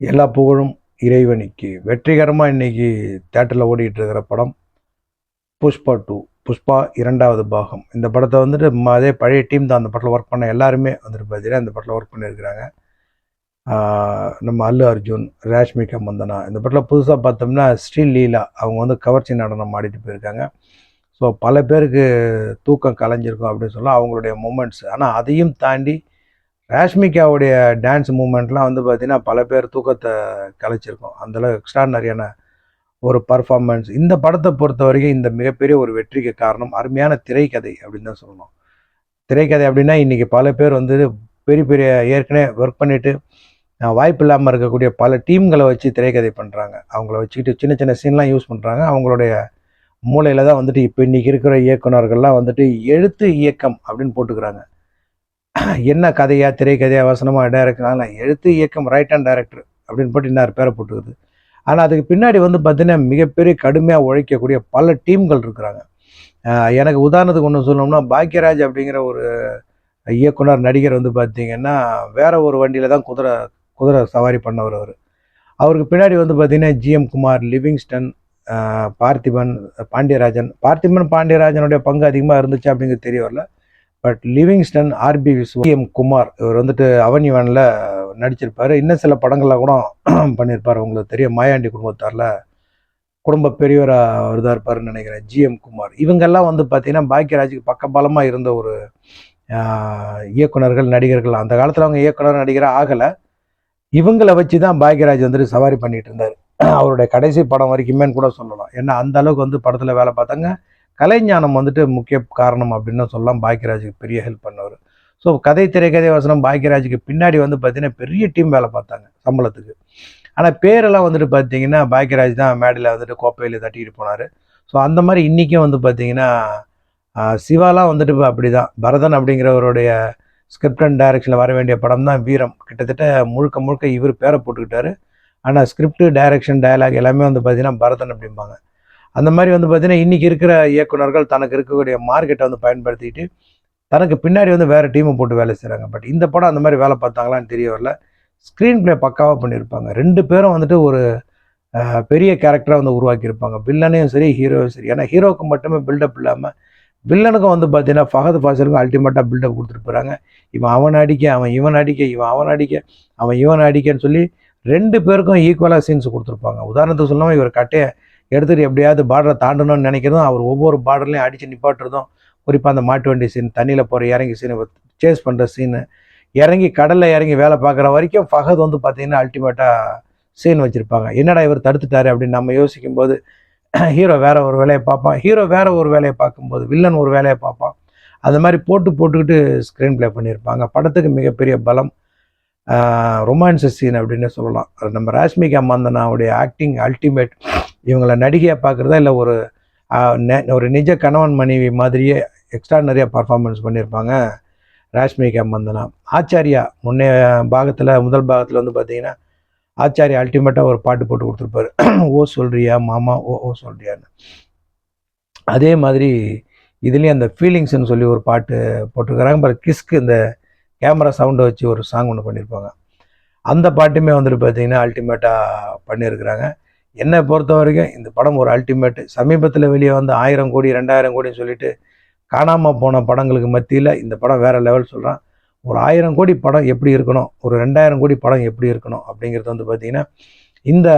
எல்லா புகழும் இறைவனுக்கு. வெற்றிகரமாக இன்னைக்கு தேட்டரில் ஓடிக்கிட்டு இருக்கிற படம் புஷ்பா டூ புஷ்பா இரண்டாவது பாகம். இந்த படத்தை வந்துட்டு அதே பழைய டீம் தான் அந்த படத்தில் ஒர்க் பண்ண எல்லாருமே வந்துட்டு பார்த்தீங்கன்னா இந்த படத்தில் ஒர்க் பண்ணியிருக்கிறாங்க. நம்ம அல்லு அர்ஜுன் ரேஷ்மிகா மந்தனா இந்த படத்தில் புதுசாக பார்த்தோம்னா ஸ்ரீ லீலா அவங்க வந்து கவர்ச்சி நடனம் ஆடிட்டு போயிருக்காங்க. ஸோ பல பேருக்கு தூக்கம் கலைஞ்சிருக்கும் அப்படின்னு சொல்ல அவங்களுடைய மூமெண்ட்ஸ் ஆனால் அதையும் தாண்டி ரேஷ்மிகாவுடைய டான்ஸ் மூமெண்ட்லாம் வந்து பார்த்திங்கன்னா பல பேர் தூக்கத்தை கலைச்சிருக்கோம். அந்தளவு எக்ஸ்ட்ரானரியான ஒரு பர்ஃபார்மன்ஸ் இந்த படத்தை பொறுத்த வரைக்கும் இந்த மிகப்பெரிய ஒரு வெற்றிக்கு காரணம் அருமையான திரைக்கதை அப்படின்னு தான் சொல்லணும். திரைக்கதை அப்படின்னா இன்றைக்கி பல பேர் வந்து பெரிய பெரிய ஏற்கனவே ஒர்க் பண்ணிவிட்டு வாய்ப்பு இல்லாமல் இருக்கக்கூடிய பல டீம்களை வச்சு திரைக்கதை பண்ணுறாங்க அவங்கள வச்சுக்கிட்டு சின்ன சின்ன சீன்லாம் யூஸ் பண்ணுறாங்க அவங்களுடைய மூளையில் தான் வந்துட்டு இப்போ இன்றைக்கி இருக்கிற இயக்குனர்கள்லாம் வந்துட்டு எழுத்து இயக்கம் அப்படின்னு போட்டுக்கிறாங்க. என்ன கதையாக திரைக்கதையாக வசனமாக டைரக்டர் எழுத்து இயக்கம் ரைட் அண்ட் டைரக்டர் அப்படின்னு போட்டு இன்னார் பேரை போட்டுக்குது ஆனால் அதுக்கு பின்னாடி வந்து பார்த்தீங்கன்னா மிகப்பெரிய கடுமையாக உழைக்கக்கூடிய பல டீம்கள் இருக்கிறாங்க. எனக்கு உதாரணத்துக்கு ஒன்று சொல்லணும்னா பாக்யராஜ் அப்படிங்கிற ஒரு இயக்குனர் நடிகர் வந்து பார்த்தீங்கன்னா வேற ஒரு வண்டியில் தான் குதிரை குதிரை சவாரி பண்ணவர் அவர். அவருக்கு பின்னாடி வந்து பார்த்தீங்கன்னா ஜிஎம் குமார் லிவிங்ஸ்டன் பார்த்திபன் பாண்டியராஜன். பார்த்திபன் பாண்டியராஜனுடைய பங்கு அதிகமாக இருந்துச்சு அப்படிங்கிறது தெரிய வரல. But Livingston RB Vishwa M Kumar இவர் வந்துட்டு அவனிவனில் நடிச்சிருப்பார். இன்னும் சில படங்கள்லாம் கூட பண்ணியிருப்பார் உங்களுக்கு தெரியும் மாயாண்டி குடும்பத்தாரில் குடும்ப பெரியவராக அவர்தான் இருப்பாருன்னு நினைக்கிறேன் ஜிஎம் குமார் இவங்கெல்லாம் வந்து பார்த்தீங்கன்னா பாக்கியராஜுக்கு பக்கபலமாக இருந்த ஒரு இயக்குனர்கள் நடிகர்கள். அந்த காலத்தில் அவங்க இயக்குனர் நடிகராக ஆகலை. இவங்களை வச்சு தான் பாக்யராஜ் வந்துட்டு சவாரி பண்ணிகிட்டு இருந்தார். அவருடைய கடைசி படம் வரைக்குமேன்னு கூட சொல்லலாம். ஏன்னா அந்த அளவுக்கு வந்து படத்தில் வேலை பார்த்தாங்க. கலைஞானம் வந்துட்டு முக்கிய காரணம் அப்படின்னு சொல்லலாம். பாக்யராஜுக்கு பெரிய ஹெல்ப் பண்ணவர். ஸோ கதை திரைக்கதை வசனம் பாக்யராஜுக்கு பின்னாடி வந்து பார்த்தீங்கன்னா பெரிய டீம் வேலை பார்த்தாங்க சம்பளத்துக்கு. ஆனால் பேரெல்லாம் வந்துட்டு பார்த்தீங்கன்னா பாக்யராஜ் தான் மேடையில் வந்துட்டு கோப்பையில் தட்டிட்டு போனார். ஸோ அந்த மாதிரி இன்றைக்கும் வந்து பார்த்தீங்கன்னா சிவாலாம் வந்துட்டு அப்படி தான் பரதன் அப்படிங்கிறவருடைய ஸ்கிரிப்ட் அண்ட் டைரக்ஷனில் வர வேண்டிய படம் தான் வீரம். கிட்டத்தட்ட முழுக்க முழுக்க இவர் பேரை போட்டுக்கிட்டாரு. ஆனால் ஸ்கிரிப்ட் டைரக்ஷன் டயலாக் எல்லாமே வந்து பார்த்தீங்கன்னா பரதன் அப்படிம்பாங்க. அந்த மாதிரி வந்து பார்த்தீங்கன்னா இன்றைக்கி இருக்கிற இயக்குனர்கள் தனக்கு இருக்கக்கூடிய மார்க்கெட்டை வந்து பயன்படுத்திட்டு தனக்கு பின்னாடி வந்து வேறு டீமை போட்டு வேலை செய்கிறாங்க பட் இந்த படம் அந்த மாதிரி வேலை பார்த்தாங்களான்னு தெரிய வரல. ஸ்க்ரீன் ப்ளே பக்காவாக பண்ணியிருப்பாங்க. ரெண்டு பேரும் வந்துட்டு ஒரு பெரிய கேரக்டராக வந்து உருவாக்கியிருப்பாங்க. வில்லனையும் சரி ஹீரோவும் சரி. ஏன்னா ஹீரோவுக்கு மட்டுமே பில்டப் இல்லாமல் வில்லனுக்கும் வந்து பார்த்தீங்கன்னா ஃபஹத் ஃபாசிலுக்கும் அல்டிமேட்டாக பில்டப் கொடுத்துட்டு போகிறாங்க இவன் அவன் அடிக்க அவன் இவன் அடிக்க இவன் அவன் அடிக்க அவன் இவன் அடிக்கன்னு சொல்லி ரெண்டு பேருக்கும் ஈக்குவலாக சீன்ஸ் கொடுத்துருப்பாங்க. உதாரணத்துக்கு சொல்லாமல் இவர் கட்டையை எடுத்துகிட்டு எப்படியாவது பார்டரை தாண்டணும்னு நினைக்கிறதும் அவர் ஒவ்வொரு பார்டர்லையும் அடித்து நிப்பாட்டுறதும் குறிப்பாக அந்த மாட்டு வண்டி சீன் தண்ணியில் போகிற இறங்கி சீன் சேஸ் பண்ணுற சீனு இறங்கி கடலில் இறங்கி வேலை பார்க்குற வரைக்கும் ஃபஹத் வந்து பார்த்திங்கன்னா அல்டிமேட்டாக சீன் வச்சுருப்பாங்க. என்னடா இவர் தடுத்துட்டாரு அப்படின்னு நம்ம யோசிக்கும்போது ஹீரோ வேற ஒரு வேலையை பார்ப்பான். ஹீரோ வேற ஒரு வேலையை பார்க்கும்போது வில்லன் ஒரு வேலையை பார்ப்பான். அது மாதிரி போட்டு போட்டுக்கிட்டு ஸ்க்ரீன் ப்ளே பண்ணியிருப்பாங்க. படத்துக்கு மிகப்பெரிய பலம் ரொமான்ஸ் சீன் அப்படின்னு சொல்லலாம். அது நம்ம ராஷ்மிகா மந்தனாவுடைய ஆக்டிங் அல்டிமேட் இவங்கள நடிகையாக பார்க்குறதா இல்லை ஒரு நெ- ஒரு நிஜ கணவன் மனைவி மாதிரியே எக்ஸ்ட்ரா நிறைய பர்ஃபார்மன்ஸ் பண்ணியிருப்பாங்க ராஷ்மிகா மந்தனா ஆச்சாரியா முன்னே பாகத்தில் முதல் பாகத்தில் வந்து பார்த்தீங்கன்னா ஆச்சாரியா அல்டிமேட்டாக ஒரு பாட்டு போட்டு கொடுத்துருப்பாரு. ஓ சொல்றியா மாமா ஓ ஓ சொல்றியான்னு. அதே மாதிரி இதுலேயும் அந்த ஃபீலிங்ஸ்னு சொல்லி ஒரு பாட்டு போட்டிருக்கிறாங்க அப்புறம் கிஸ்க்கு இந்த கேமரா சவுண்டை வச்சு ஒரு சாங் ஒன்று பண்ணியிருப்பாங்க அந்த பாட்டுமே வந்துட்டு பார்த்தீங்கன்னா அல்டிமேட்டாக பண்ணியிருக்கிறாங்க என்னை பொறுத்த வரைக்கும் இந்த படம் ஒரு அல்டிமேட் சமீபத்தில் வெளியே வந்து ஆயிரம் கோடி ரெண்டாயிரம் கோடின்னு சொல்லிட்டு காணாமல் போன படங்களுக்கு மத்தியில் இந்த படம் வேறு லெவல் சொல்கிறான் ஒரு ஆயிரம் கோடி படம் எப்படி இருக்கணும்? ஒரு ரெண்டாயிரம் கோடி படம் எப்படி இருக்கணும்? அப்படிங்கிறது வந்து பார்த்தீங்கன்னா இந்த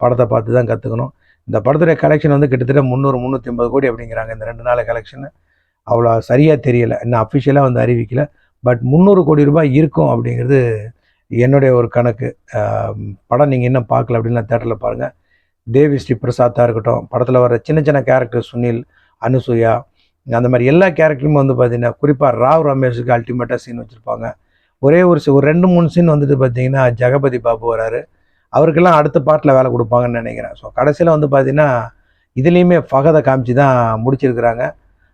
படத்தை பார்த்து தான் கற்றுக்கணும் இந்த படத்துடைய கலெக்ஷன் வந்து கிட்டத்தட்ட முந்நூறு முந்நூற்றி ஐம்பது கோடி அப்படிங்கிறாங்க இந்த ரெண்டு நாள் கலெக்ஷனு அவ்வளோ சரியாக தெரியலை. இன்னும் அஃபிஷியலாக வந்து அறிவிக்கலை. பட் முந்நூறு கோடி ரூபாய் இருக்கும் அப்படிங்கிறது என்னுடைய ஒரு கணக்கு. படம் நீங்கள் இன்னும் பார்க்கல அப்படின்னா தேட்டரில் பாருங்கள் தேவி ஸ்ரீ பிரசாத்தாக இருக்கட்டும் படத்தில் வர சின்ன சின்ன கேரக்டர் சுனில் அனுசூயா அந்த மாதிரி எல்லா கேரக்டருமே வந்து பார்த்தீங்கன்னா குறிப்பாக ராவ் ரமேஷுக்கு அல்டிமேட்டாக சீன் வச்சுருப்பாங்க. ஒரே ஒரு ஒரு ரெண்டு மூணு சீன் வந்துட்டு பார்த்தீங்கன்னா ஜெகபதி பாபு வராரு. அவருக்கெல்லாம் அடுத்த பாட்டில் வேலை கொடுப்பாங்கன்னு நினைக்கிறேன். ஸோ கடைசியில் வந்து பார்த்தீங்கன்னா இதுலேயுமே ஃபகதை காமிச்சு தான் முடிச்சிருக்கிறாங்க.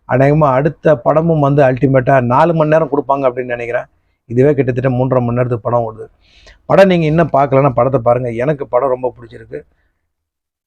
அநேகமாக அடுத்த படமும் வந்து அல்டிமேட்டாக நாலு மணி நேரம் கொடுப்பாங்க அப்படின்னு நினைக்கிறேன். இதுவே கிட்டத்தட்ட மூன்றரை மணி நேரத்துக்கு படம் ஓடுது. படம் நீங்கள் இன்னும் பார்க்கலன்னா படத்தை பாருங்கள் எனக்கு படம் ரொம்ப பிடிச்சிருக்கு.